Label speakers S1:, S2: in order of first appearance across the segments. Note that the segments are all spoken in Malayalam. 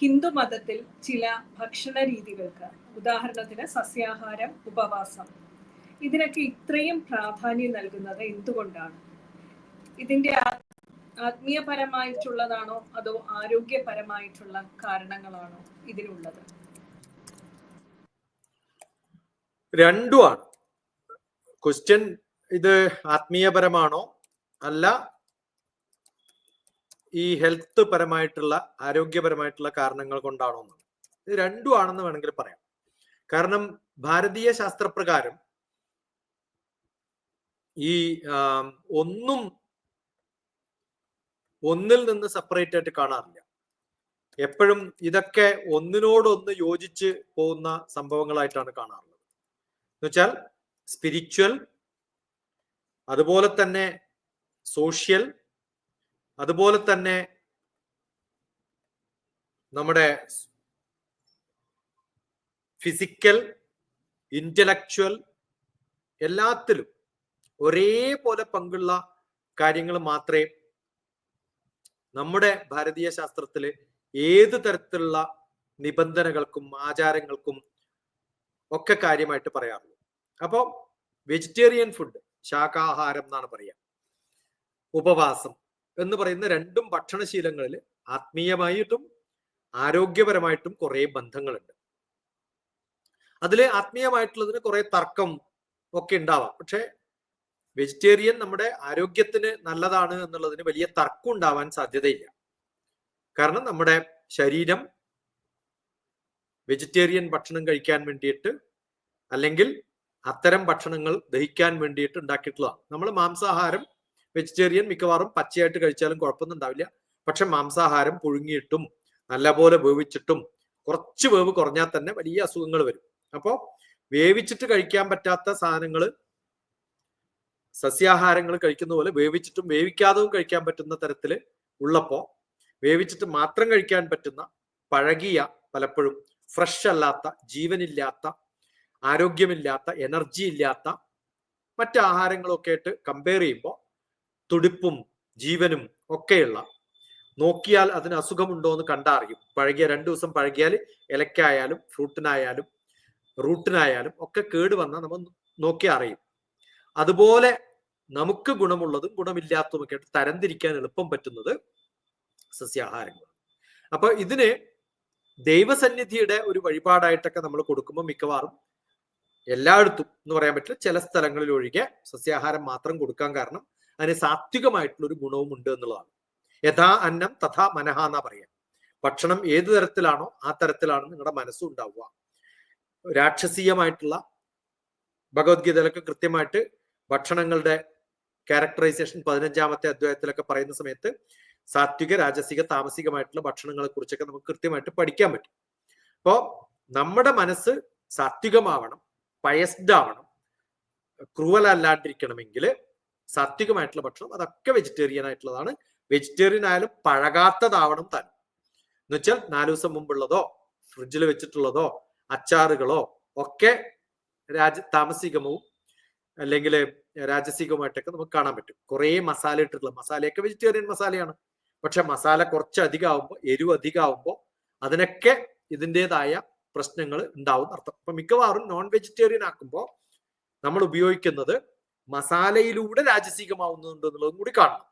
S1: ഹിന്ദു മതത്തിൽ ചില ഭക്ഷണ രീതികൾക്ക്. ഉദാഹരണത്തിന് സസ്യാഹാരം ഉപവാസം. ഇതിനൊക്കെ ഇത്രയും പ്രാധാന്യം നൽകുന്നത് എന്തുകൊണ്ടാണ്? ഇതിന്റെ ആത്മീയപരമായിട്ടുള്ളതാണോ അതോ ആരോഗ്യപരമായിട്ടുള്ള കാരണങ്ങളാണോ ഇതിനുള്ളത്
S2: രണ്ടുമാണ്. ക്വസ്റ്റ്യൻ ഇത് ആത്മീയപരമാണോ അല്ല ഈ ഹെൽത്ത് പരമായിട്ടുള്ള ആരോഗ്യപരമായിട്ടുള്ള കാരണങ്ങൾ കൊണ്ടാണോ എന്ന് ഇത് രണ്ടും ആണെന്ന് വേണമെങ്കിൽ പറയാം. കാരണം ഭാരതീയ ശാസ്ത്രപ്രകാരം ഈ ഒന്നും ഒന്നിൽ നിന്ന് സെപ്പറേറ്റ് ആയിട്ട് കാണാറില്ല. എപ്പോഴും ഇതൊക്കെ ഒന്നിനോടൊന്ന് യോജിച്ച് പോകുന്ന സംഭവങ്ങളായിട്ടാണ് കാണാറുള്ളത്. എന്നുവെച്ചാൽ സ്പിരിച്വൽ അതുപോലെ തന്നെ സോഷ്യൽ അതുപോലെ തന്നെ നമ്മുടെ ഫിസിക്കൽ ഇന്റലക്ച്വൽ എല്ലാത്തിലും ഒരേപോലെ പങ്കുള്ള കാര്യങ്ങൾ മാത്രമേ നമ്മുടെ ഭാരതീയ ശാസ്ത്രത്തിൽ ഏത് തരത്തിലുള്ള നിബന്ധനകൾക്കും ആചാരങ്ങൾക്കും ഒക്കെ കാര്യമായിട്ട് പറയാറുള്ളൂ. അപ്പോൾ വെജിറ്റേറിയൻ ഫുഡ് ശാകാഹാരം എന്നാണ് പറയുക ഉപവാസം. എന്ന് പറയുന്ന രണ്ടും ഭക്ഷണശീലങ്ങളിൽ ആത്മീയമായിട്ടും ആരോഗ്യപരമായിട്ടും കുറെ ബന്ധങ്ങളുണ്ട്. അതിൽ ആത്മീയമായിട്ടുള്ളതിന് കുറെ തർക്കം ഒക്കെ ഉണ്ടാവാം. പക്ഷെ വെജിറ്റേറിയൻ നമ്മുടെ ആരോഗ്യത്തിന് നല്ലതാണ് എന്നുള്ളതിന് വലിയ തർക്കം ഉണ്ടാവാൻ സാധ്യതയില്ല. കാരണം നമ്മുടെ ശരീരം വെജിറ്റേറിയൻ ഭക്ഷണം കഴിക്കാൻ വേണ്ടിയിട്ട് അല്ലെങ്കിൽ അത്തരം ഭക്ഷണങ്ങൾ ദഹിക്കാൻ വേണ്ടിയിട്ട് ഉണ്ടാക്കിയിട്ടുള്ളതാണ്. നമ്മൾ മാംസാഹാരം വെജിറ്റേറിയൻ മിക്കവാറും പച്ചയായിട്ട് കഴിച്ചാലും കുഴപ്പമൊന്നും ഉണ്ടാവില്ല. പക്ഷെ മാംസാഹാരം പുഴുങ്ങിയിട്ടും നല്ലപോലെ വേവിച്ചിട്ടും കുറച്ച് വേവ് കുറഞ്ഞാൽ തന്നെ വലിയ അസുഖങ്ങൾ വരും. അപ്പോൾ വേവിച്ചിട്ട് കഴിക്കാൻ പറ്റാത്ത സാധനങ്ങൾ സസ്യാഹാരങ്ങൾ കഴിക്കുന്ന പോലെ വേവിച്ചിട്ടും വേവിക്കാതെയും കഴിക്കാൻ പറ്റുന്ന തരത്തിൽ ഉള്ളപ്പോൾ വേവിച്ചിട്ട് മാത്രം കഴിക്കാൻ പറ്റുന്ന പഴകിയ പലപ്പോഴും ഫ്രഷ് അല്ലാത്ത ജീവനില്ലാത്ത ആരോഗ്യമില്ലാത്ത എനർജി ഇല്ലാത്ത മറ്റ് ആഹാരങ്ങളൊക്കെ ആയിട്ട് കമ്പയർ ചെയ്യുമ്പോൾ തുടിപ്പും ജീവനും ഒക്കെയുള്ള. നോക്കിയാൽ അതിന് അസുഖമുണ്ടോ എന്ന് കണ്ടറിയും. പഴകിയ രണ്ടു ദിവസം പഴകിയാൽ ഇലക്കായാലും ഫ്രൂട്ടിനായാലും റൂട്ടിനായാലും ഒക്കെ കേട് വന്നാൽ നമ്മൾ നോക്കി അറിയും. അതുപോലെ നമുക്ക് ഗുണമുള്ളതും ഗുണമില്ലാത്തതും ഒക്കെ ആയിട്ട് തരംതിരിക്കാൻ എളുപ്പം പറ്റുന്നത് സസ്യാഹാരങ്ങൾ അപ്പൊ ഇതിന് ദൈവസന്നിധിയുടെ ഒരു വഴിപാടായിട്ടൊക്കെ നമ്മൾ കൊടുക്കുമ്പോൾ മിക്കവാറും എല്ലായിടത്തും എന്ന് പറയാൻ പറ്റില്ല ചില സ്ഥലങ്ങളിൽ ഒഴികെ സസ്യാഹാരം മാത്രം കൊടുക്കാൻ കാരണം അതിന് സാത്വികമായിട്ടുള്ള ഒരു ഗുണവും ഉണ്ട് എന്നുള്ളതാണ്. യഥാ അന്നം തഥാ മനഹ എന്നാ പറയാം. ഭക്ഷണം ഏത് തരത്തിലാണോ ആ തരത്തിലാണ് നിങ്ങളുടെ മനസ്സും ഉണ്ടാവുക രാക്ഷസീയമായിട്ടുള്ള ഭഗവത്ഗീതയിലൊക്കെ കൃത്യമായിട്ട് ഭക്ഷണങ്ങളുടെ ക്യാരക്ടറൈസേഷൻ പതിനഞ്ചാമത്തെ അധ്യായത്തിലൊക്കെ പറയുന്ന സമയത്ത് സാത്വിക രാജസിക താമസികമായിട്ടുള്ള ഭക്ഷണങ്ങളെ കുറിച്ചൊക്കെ നമുക്ക് കൃത്യമായിട്ട് പഠിക്കാൻ പറ്റും. അപ്പോൾ നമ്മുടെ മനസ്സ് സാത്വികമാവണം പയസ്ഡ് ആവണം ക്രൂവൽ അല്ലാണ്ടിരിക്കണമെങ്കിൽ സാത്വികമായിട്ടുള്ള ഭക്ഷണം അതൊക്കെ വെജിറ്റേറിയൻ ആയിട്ടുള്ളതാണ്. വെജിറ്റേറിയൻ ആയാലും പഴകാത്തതാവണം താൻ. എന്ന് വെച്ചാൽ നാലു ദിവസം മുമ്പുള്ളതോ ഫ്രിഡ്ജിൽ വെച്ചിട്ടുള്ളതോ അച്ചാറുകളോ ഒക്കെ രാജ താമസികമവും. അല്ലെങ്കിൽ രാജസികവുമായിട്ടൊക്കെ നമുക്ക് കാണാൻ പറ്റും. കുറേ മസാല ഇട്ടിട്ടുള്ള മസാലയൊക്കെ വെജിറ്റേറിയൻ മസാലയാണ്. പക്ഷെ മസാല കുറച്ച് അധികമാകുമ്പോൾ എരിവ് അധികമാകുമ്പോൾ അതിനൊക്കെ ഇതിന്റെതായ പ്രശ്നങ്ങൾ ഉണ്ടാവും അർത്ഥം അപ്പൊ മിക്കവാറും നോൺ വെജിറ്റേറിയൻ ആക്കുമ്പോൾ നമ്മൾ ഉപയോഗിക്കുന്നത് മസാലയിലൂടെ രാജസീകമാവുന്നുണ്ട് എന്നുള്ളതും കൂടി കാണണം.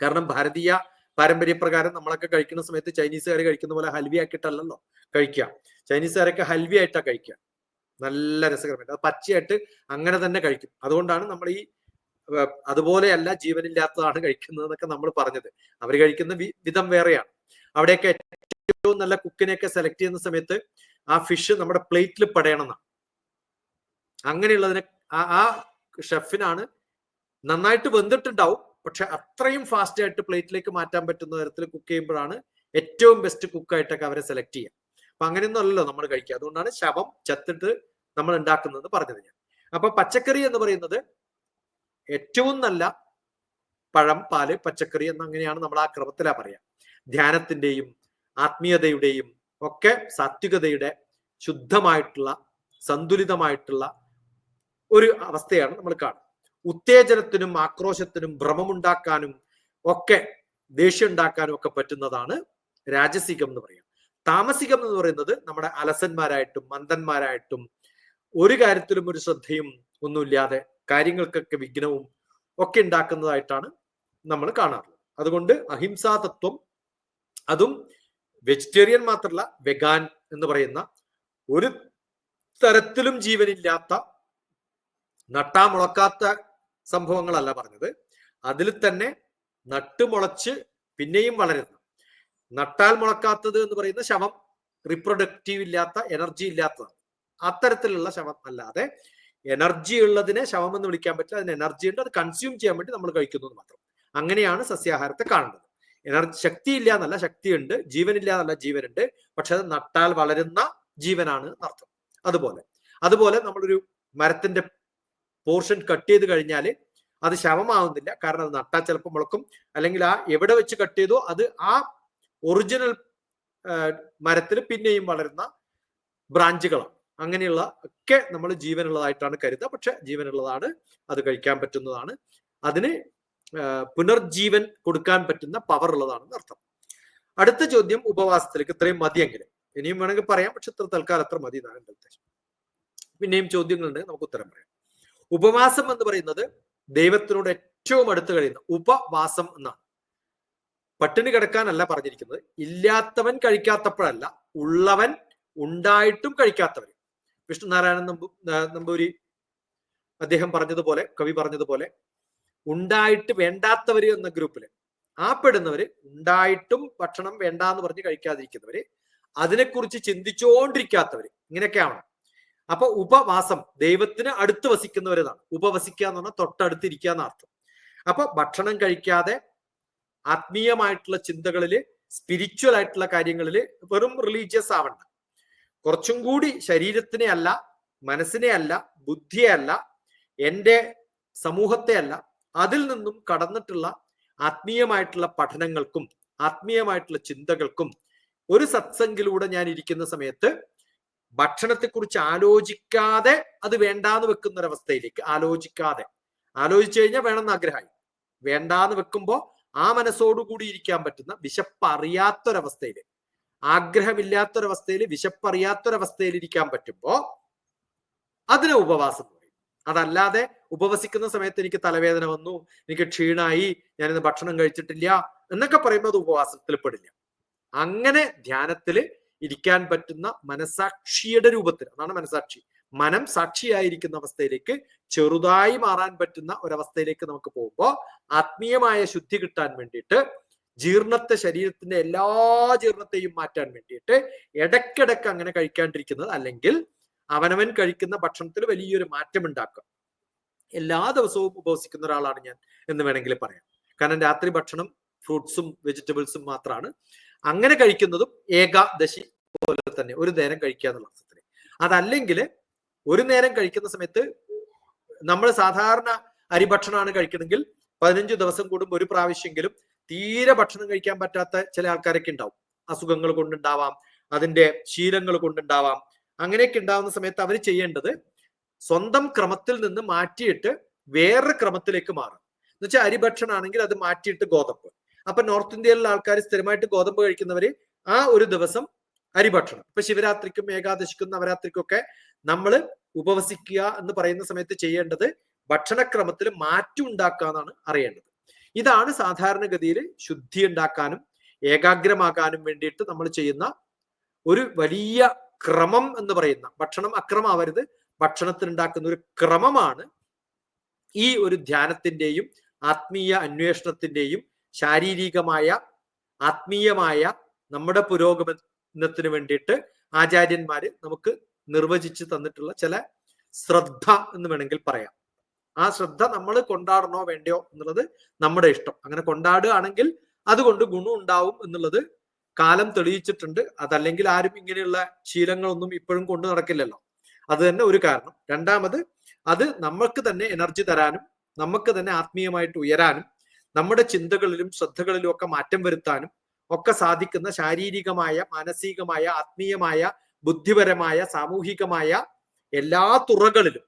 S2: കാരണം ഭാരതീയ പാരമ്പര്യപ്രകാരം നമ്മളൊക്കെ കഴിക്കുന്ന സമയത്ത് ചൈനീസുകാർ കഴിക്കുന്ന പോലെ ഹൽവി ആക്കിയിട്ടല്ലല്ലോ കഴിക്കുക. ചൈനീസുകാരൊക്കെ ഹൽവി ആയിട്ടാ കഴിക്കുക. നല്ല രസകരമായിട്ട്. അത് പച്ചയായിട്ട് അങ്ങനെ തന്നെ കഴിക്കും. അതുകൊണ്ടാണ് നമ്മൾ ഈ അതുപോലെയല്ല ജീവനില്ലാത്തതാണ് കഴിക്കുന്നത് എന്നൊക്കെ നമ്മൾ പറഞ്ഞത്. അവർ കഴിക്കുന്ന വിധം വേറെയാണ്. അവിടെയൊക്കെ ഏറ്റവും നല്ല കുക്കിനെയൊക്കെ സെലക്ട് ചെയ്യുന്ന സമയത്ത് ആ ഫിഷ് നമ്മുടെ പ്ലേറ്റിൽ പെടയണം അങ്ങനെയുള്ളതിനെ ആ ഷെഫിനാണ്. നന്നായിട്ട് വെന്തിട്ടുണ്ടാവും. പക്ഷെ അത്രയും ഫാസ്റ്റ് ആയിട്ട് പ്ലേറ്റിലേക്ക് മാറ്റാൻ പറ്റുന്ന തരത്തിൽ കുക്ക് ചെയ്യുമ്പോഴാണ് ഏറ്റവും ബെസ്റ്റ് കുക്കായിട്ടൊക്കെ അവരെ സെലക്ട് ചെയ്യുക. അപ്പൊ അങ്ങനെയൊന്നും അല്ലല്ലോ നമ്മൾ കഴിക്കുക. അതുകൊണ്ടാണ് ശവം ചത്തിട്ട് നമ്മൾ ഉണ്ടാക്കുന്നത് പറഞ്ഞത് ഞാൻ. അപ്പൊ പച്ചക്കറി എന്ന് പറയുന്നത് ഏറ്റവും നല്ല പഴം പാൽ പച്ചക്കറി എന്ന് അങ്ങനെയാണ് നമ്മൾ ആ ക്രമത്തിലാ പറയാ ധ്യാനത്തിന്റെയും ആത്മീയതയുടെയും ഒക്കെ സാത്വികതയുടെ ശുദ്ധമായിട്ടുള്ള സന്തുലിതമായിട്ടുള്ള ഒരു അവസ്ഥയാണ് നമ്മൾ കാണുന്നത്. ഉത്തേജനത്തിനും ആക്രോശത്തിനും ഭ്രമമുണ്ടാക്കാനും ഒക്കെ ദേഷ്യം ഉണ്ടാക്കാനും ഒക്കെ പറ്റുന്നതാണ് രാജസികം എന്ന് പറയാം താമസികം എന്ന് പറയുന്നത് നമ്മുടെ അലസന്മാരായിട്ടും മന്ദന്മാരായിട്ടും ഒരു കാര്യത്തിലും ഒരു ശ്രദ്ധയും ഒന്നുമില്ലാതെ കാര്യങ്ങൾക്കൊക്കെ വിഘ്നവും ഒക്കെ ഉണ്ടാക്കുന്നതായിട്ടാണ് നമ്മൾ കാണാറുള്ളത്. അതുകൊണ്ട് അഹിംസാ തത്വം അതും വെജിറ്റേറിയൻ മാത്രമല്ല വെഗാൻ എന്ന് പറയുന്ന ഒരു തരത്തിലും ജീവനില്ലാത്ത നട്ടാ മുളക്കാത്ത സംഭവങ്ങളല്ല പറഞ്ഞത്. അതിൽ തന്നെ നട്ടുമുളച്ച് പിന്നെയും വളരുന്നു. നട്ടാൽ മുളക്കാത്തത് എന്ന് പറയുന്ന ശവം റിപ്രൊഡക്റ്റീവ് ഇല്ലാത്ത എനർജി ഇല്ലാത്തതാണ്. അത്തരത്തിലുള്ള ശവം അല്ലാതെ എനർജി ഉള്ളതിനെ ശവം എന്ന് വിളിക്കാൻ പറ്റില്ല. അതിന് എനർജി ഉണ്ട്. അത് കൺസ്യൂം ചെയ്യാൻ വേണ്ടി നമ്മൾ കഴിക്കുന്നു മാത്രം. അങ്ങനെയാണ് സസ്യാഹാരത്തെ കാണുന്നത്. എനർജി ശക്തി ഇല്ല എന്നല്ല ശക്തിയുണ്ട്. ജീവനില്ല എന്നല്ല ജീവനുണ്ട്. പക്ഷെ അത് നട്ടാൽ വളരുന്ന ജീവനാണ് അർത്ഥം അതുപോലെ. അതുപോലെ നമ്മളൊരു മരത്തിന്റെ പോർഷൻ കട്ട് ചെയ്ത് കഴിഞ്ഞാൽ അത് ശവമാവുന്നില്ല. കാരണം അത് നട്ടാ ചിലപ്പോൾ മുളക്കും. അല്ലെങ്കിൽ ആ എവിടെ വെച്ച് കട്ട് ചെയ്തോ അത് ആ ഒറിജിനൽ മരത്തിൽ പിന്നെയും വളരുന്ന ബ്രാഞ്ചുകളാണ്. അങ്ങനെയുള്ള ഒക്കെ നമ്മൾ ജീവനുള്ളതായിട്ടാണ് കരുതുക. പക്ഷെ ജീവനുള്ളതാണ് അത് കഴിക്കാൻ പറ്റുന്നതാണ്. അതിന് പുനർജീവൻ കൊടുക്കാൻ പറ്റുന്ന പവർ ഉള്ളതാണെന്ന് അർത്ഥം. അടുത്ത ചോദ്യം ഉപവാസത്തിലേക്ക്. ഇത്രയും മതിയെങ്കിലും. ഇനിയും വേണമെങ്കിൽ പറയാം. പക്ഷെ ഇത്ര തൽക്കാലം അത്ര മതി എന്നാണ് എന്റെ ഉദ്ദേശം. പിന്നെയും ചോദ്യങ്ങളുണ്ട്. നമുക്ക് ഉത്തരം പറയാം. ഉപവാസം എന്ന് പറയുന്നത് ദൈവത്തിനോട് ഏറ്റവും അടുത്ത് കഴിയുന്ന ഉപവാസം എന്നാണ്. പട്ടിണി കിടക്കാനല്ല പറഞ്ഞിരിക്കുന്നത്. ഇല്ലാത്തവൻ കഴിക്കാത്തപ്പോഴല്ല ഉള്ളവൻ ഉണ്ടായിട്ടും കഴിക്കാത്തവർ വിഷ്ണുനാരായണൻ നമ്പൂ നമ്പൂരി അദ്ദേഹം പറഞ്ഞതുപോലെ കവി പറഞ്ഞതുപോലെ ഉണ്ടായിട്ട് വേണ്ടാത്തവര് എന്ന ഗ്രൂപ്പിൽ ആ പെടുന്നവര് ഉണ്ടായിട്ടും ഭക്ഷണം വേണ്ട എന്ന് പറഞ്ഞ് കഴിക്കാതിരിക്കുന്നവര് അതിനെക്കുറിച്ച് ചിന്തിച്ചുകൊണ്ടിരിക്കാത്തവര് ഇങ്ങനെയൊക്കെയാണ്. അപ്പൊ ഉപവാസം ദൈവത്തിന് അടുത്ത് വസിക്കുന്നവരെന്നാണ്. ഉപവസിക്കുക എന്ന് പറഞ്ഞാൽ തൊട്ടടുത്തിരിക്കുക എന്ന അർത്ഥം. അപ്പൊ ഭക്ഷണം കഴിക്കാതെ ആത്മീയമായിട്ടുള്ള ചിന്തകളിൽ സ്പിരിച്വൽ ആയിട്ടുള്ള കാര്യങ്ങളിൽ വെറും റിലീജിയസ് ആവണ്ട. കുറച്ചും കൂടി ശരീരത്തിനെ അല്ല മനസ്സിനെ അല്ല ബുദ്ധിയെ അല്ല എന്റെ സമൂഹത്തെ അല്ല അതിൽ നിന്നും കടന്നിട്ടുള്ള ആത്മീയമായിട്ടുള്ള പഠനങ്ങൾക്കും ആത്മീയമായിട്ടുള്ള ചിന്തകൾക്കും ഒരു സത്സംഗിലൂടെ ഞാൻ ഇരിക്കുന്ന സമയത്ത് ഭക്ഷണത്തെക്കുറിച്ച് ആലോചിക്കാതെ അത് വേണ്ടാന്ന് വെക്കുന്ന ഒരവസ്ഥയിലേക്ക് ആലോചിക്കാതെ. ആലോചിച്ചു കഴിഞ്ഞാൽ വേണമെന്ന് ആഗ്രഹമായി. വേണ്ടാന്ന് വെക്കുമ്പോൾ ആ മനസ്സോടുകൂടി ഇരിക്കാൻ പറ്റുന്ന വിശപ്പറിയാത്തൊരവസ്ഥയിൽ ആഗ്രഹമില്ലാത്തൊരവസ്ഥയിൽ വിശപ്പറിയാത്തൊരവസ്ഥയിൽ ഇരിക്കാൻ പറ്റുമ്പോ അതിന് ഉപവാസം പറയും. അതല്ലാതെ ഉപവസിക്കുന്ന സമയത്ത് എനിക്ക് തലവേദന വന്നു എനിക്ക് ക്ഷീണായി ഞാനിന്ന് ഭക്ഷണം കഴിച്ചിട്ടില്ല എന്നൊക്കെ പറയുമ്പോൾ അത് ഉപവാസത്തിൽ പെടില്ല അങ്ങനെ ധ്യാനത്തിൽ ഇരിക്കാൻ പറ്റുന്ന മനസാക്ഷിയുടെ രൂപത്തിൽ അതാണ് മനസാക്ഷി. മനം സാക്ഷിയായിരിക്കുന്ന അവസ്ഥയിലേക്ക് ചെറുതായി മാറാൻ പറ്റുന്ന ഒരവസ്ഥയിലേക്ക് നമുക്ക് പോകുമ്പോൾ ആത്മീയമായ ശുദ്ധി കിട്ടാൻ വേണ്ടിയിട്ട് ജീർണത്തെ ശരീരത്തിന്റെ എല്ലാ ജീർണത്തെയും മാറ്റാൻ വേണ്ടിയിട്ട് ഇടയ്ക്കിടയ്ക്ക് അങ്ങനെ കഴിക്കാണ്ടിരിക്കുന്നത് അല്ലെങ്കിൽ അവനവൻ കഴിക്കുന്ന ഭക്ഷണത്തിൽ വലിയൊരു മാറ്റം ഉണ്ടാക്കുക എല്ലാ ദിവസവും ഉപവസിക്കുന്ന ഒരാളാണ് ഞാൻ എന്ന് വേണമെങ്കിൽ പറയാം. കാരണം രാത്രി ഭക്ഷണം ഫ്രൂട്ട്സും വെജിറ്റബിൾസും മാത്രമാണ് അങ്ങനെ കഴിക്കുന്നതും ഏകാദശി പോലെ തന്നെ ഒരു നേരം കഴിക്കുക എന്നുള്ള അർത്ഥത്തിൽ അതല്ലെങ്കിൽ ഒരു നേരം കഴിക്കുന്ന സമയത്ത് നമ്മൾ സാധാരണ അരി ഭക്ഷണമാണ് കഴിക്കണമെങ്കിൽ പതിനഞ്ച് ദിവസം കൂടുമ്പോൾ ഒരു പ്രാവശ്യമെങ്കിലും തീരെ ഭക്ഷണം കഴിക്കാൻ പറ്റാത്ത ചില ആൾക്കാരൊക്കെ ഉണ്ടാവും. അസുഖങ്ങൾ കൊണ്ടുണ്ടാവാം അതിന്റെ ശീലങ്ങൾ കൊണ്ടുണ്ടാവാം. അങ്ങനെയൊക്കെ ഉണ്ടാവുന്ന സമയത്ത് അവർ ചെയ്യേണ്ടത് സ്വന്തം ക്രമത്തിൽ നിന്ന് മാറ്റിയിട്ട് വേറെ ക്രമത്തിലേക്ക് മാറും എന്ന് വെച്ചാൽ അരിഭക്ഷണമാണെങ്കിൽ അത് മാറ്റിയിട്ട് ഗോതമ്പ്. അപ്പൊ നോർത്ത് ഇന്ത്യയിലുള്ള ആൾക്കാർ സ്ഥിരമായിട്ട് ഗോതമ്പ് കഴിക്കുന്നവര് ആ ഒരു ദിവസം അരി ഭക്ഷണം ഇപ്പൊ ശിവരാത്രിക്കും ഏകാദശിക്കും നവരാത്രിക്കും ഒക്കെ നമ്മൾ ഉപവസിക്കുക എന്ന് പറയുന്ന സമയത്ത് ചെയ്യേണ്ടത് ഭക്ഷണക്രമത്തിൽ മാറ്റം ഉണ്ടാക്കുക എന്നാണ് അറിയേണ്ടത്. ഇതാണ് സാധാരണഗതിയിൽ ശുദ്ധി ഉണ്ടാക്കാനും ഏകാഗ്രമാകാനും വേണ്ടിയിട്ട് നമ്മൾ ചെയ്യുന്ന ഒരു വലിയ ക്രമം എന്ന് പറയുന്ന ഭക്ഷണം അക്രമാവരുത് ഭക്ഷണത്തിൽ ഉണ്ടാക്കുന്ന ഒരു ക്രമമാണ് ഈ ഒരു ധ്യാനത്തിന്റെയും ആത്മീയ അന്വേഷണത്തിന്റെയും ശാരീരികമായ ആത്മീയമായ നമ്മുടെ പുരോഗമനത്തിന് വേണ്ടിയിട്ട് ആചാര്യന്മാര് നമുക്ക് നിർവചിച്ച് തന്നിട്ടുള്ള ചില ശ്രദ്ധ എന്ന് വേണമെങ്കിൽ പറയാം. ആ ശ്രദ്ധ നമ്മൾ കൊണ്ടാടണോ വേണ്ടയോ എന്നുള്ളത് നമ്മുടെ ഇഷ്ടം. അങ്ങനെ കൊണ്ടാടുകയാണെങ്കിൽ അതുകൊണ്ട് ഗുണം ഉണ്ടാവും എന്നുള്ളത് കാലം തെളിയിച്ചിട്ടുണ്ട്. അതല്ലെങ്കിൽ ആരും ഇങ്ങനെയുള്ള ശീലങ്ങളൊന്നും ഇപ്പോഴും കൊണ്ടു നടക്കില്ലല്ലോ. അത് തന്നെ ഒരു കാരണം. രണ്ടാമത് അത് നമ്മൾക്ക് തന്നെ എനർജി തരാനും നമുക്ക് തന്നെ ആത്മീയമായിട്ട് ഉയരാനും നമ്മുടെ ചിന്തകളിലും ശ്രദ്ധകളിലും ഒക്കെ മാറ്റം വരുത്താനും ഒക്കെ സാധിക്കുന്ന ശാരീരികമായ മാനസികമായ ആത്മീയമായ ബുദ്ധിപരമായ സാമൂഹികമായ എല്ലാ തുറകളിലും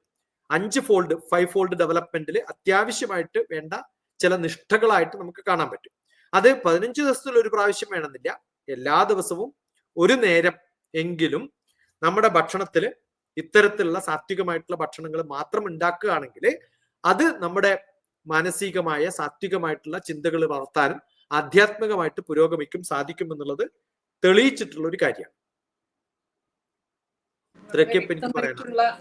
S2: അഞ്ച് ഫോൾഡ് ഫൈവ് ഫോൾഡ് ഡെവലപ്മെന്റിൽ അത്യാവശ്യമായിട്ട് വേണ്ട ചില നിഷ്ഠകളായിട്ട് നമുക്ക് കാണാൻ പറ്റും. അത് പതിനഞ്ച് ദിവസത്തിൽ ഒരു പ്രാവശ്യം വേണമെന്നില്ല. എല്ലാ ദിവസവും ഒരു നേരം എങ്കിലും നമ്മുടെ ഭക്ഷണത്തിൽ ഇത്തരത്തിലുള്ള സാത്വികമായിട്ടുള്ള ഭക്ഷണങ്ങൾ മാത്രം ഉണ്ടാക്കുകയാണെങ്കിൽ അത് നമ്മുടെ മാനസികമായ സാത്വികമായിട്ടുള്ള ചിന്തകൾ വളർത്താനും ആധ്യാത്മികമായിട്ട് പുരോഗമിക്കും സാധിക്കും എന്നുള്ളത് തെളിയിച്ചിട്ടുള്ള ഒരു കാര്യമാണ്.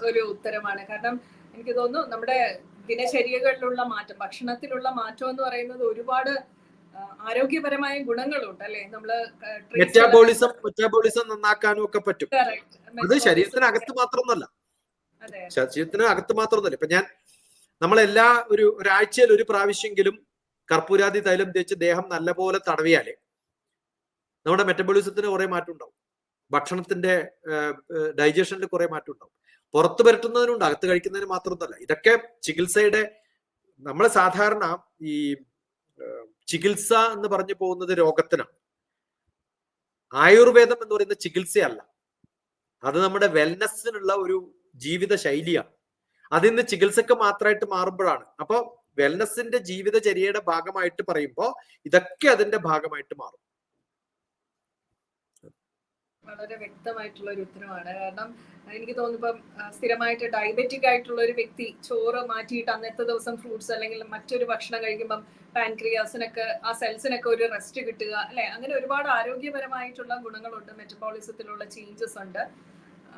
S1: ഒരു ഉത്തരമാണ്. കാരണം എനിക്ക് തോന്നുന്നു നമ്മുടെ ദിനചര്യകളിലുള്ള മാറ്റം ഭക്ഷണത്തിലുള്ള മാറ്റം എന്ന് പറയുന്നത് ഒരുപാട് ആരോഗ്യപരമായ ഗുണങ്ങളുണ്ട് അല്ലെ? നമ്മൾ
S2: മെറ്റാബോളിസം മെറ്റാബോളിസം നന്നാക്കാനും ഒക്കെ പറ്റും. അത് ശരീരത്തിനകത്ത് മാത്രമൊന്നല്ല. ശരീരത്തിന് അകത്ത് മാത്രമൊന്നുമല്ല ഇപ്പൊ ഞാൻ നമ്മളെല്ലാ ഒരു ഒരാഴ്ചയിൽ ഒരു പ്രാവശ്യമെങ്കിലും കർപ്പൂരാതി തൈലം തേച്ച് ദേഹം നല്ലപോലെ തടവിയാൽ നമ്മുടെ മെറ്റബോളിസത്തിന് കുറേ മാറ്റം ഉണ്ടാവും ഭക്ഷണത്തിന്റെ ഡൈജഷനിൽ കുറേ മാറ്റം ഉണ്ടാവും പുറത്ത് പരട്ടുന്നതിനുണ്ട് അകത്ത് കഴിക്കുന്നതിന് മാത്രമൊന്നുമല്ല. ഇതൊക്കെ ചികിത്സയുടെ നമ്മൾ സാധാരണ ഈ ചികിത്സ എന്ന് പറഞ്ഞു പോകുന്നത് രോഗത്തിനാണ്. ആയുർവേദം എന്ന് പറയുന്ന ചികിത്സയല്ല. അത് നമ്മുടെ വെൽനെസ്സിനുള്ള ഒരു ജീവിത ശൈലിയാണ് അതിന്ന് ചികിത്സക്ക് മാത്രമായിട്ട് മാറുമ്പോഴാണ്. അപ്പൊ വെൽനസിന്റെ ജീവിതചര്യയുടെ ഭാഗമായിട്ട് പറയുമ്പോൾ ഇതൊക്കെ അതിന്റെ ഭാഗമായിട്ട് മാറും.
S1: വളരെ വ്യക്തമായിട്ടുള്ള ഒരു ഉത്തരവാണ്. കാരണം എനിക്ക് തോന്നുന്നു ഇപ്പം സ്ഥിരമായിട്ട് ഡയബറ്റിക് ആയിട്ടുള്ള ഒരു വ്യക്തി ചോറ് മാറ്റിയിട്ട് അന്നത്തെ ദിവസം ഫ്രൂട്ട്സ് അല്ലെങ്കിൽ മറ്റൊരു ഭക്ഷണം കഴിക്കുമ്പം പാൻക്രിയാസിനൊക്കെ ആ സെൽസിനൊക്കെ ഒരു റെസ്റ്റ് കിട്ടുക അല്ലെ? അങ്ങനെ ഒരുപാട് ആരോഗ്യപരമായിട്ടുള്ള ഗുണങ്ങളുണ്ട് മെറ്റബോളിസത്തിലുള്ള ചേഞ്ചസ് ഉണ്ട്.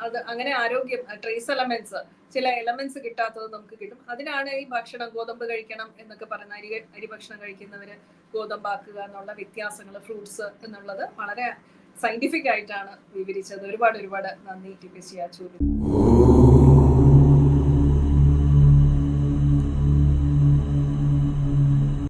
S1: അത് അങ്ങനെ ആരോഗ്യം ട്രേസ് എലമെന്റ്സ് ചില എലമെന്റ്സ് കിട്ടാത്തത് നമുക്ക് കിട്ടും. അതിനാണ് ഈ ഭക്ഷണം ഗോതമ്പ് കഴിക്കണം എന്നൊക്കെ പറയുന്ന അരി അരി ഭക്ഷണം കഴിക്കുന്നവര് ഗോതമ്പാക്കുക എന്നുള്ള വ്യത്യാസങ്ങൾ ഫ്രൂട്ട്സ് എന്നുള്ളത് വളരെ സയന്റിഫിക് ആയിട്ടാണ് വിവരിച്ചത്. ഒരുപാട് ഒരുപാട് നന്ദി ടി പി സി ആച്ചൂരി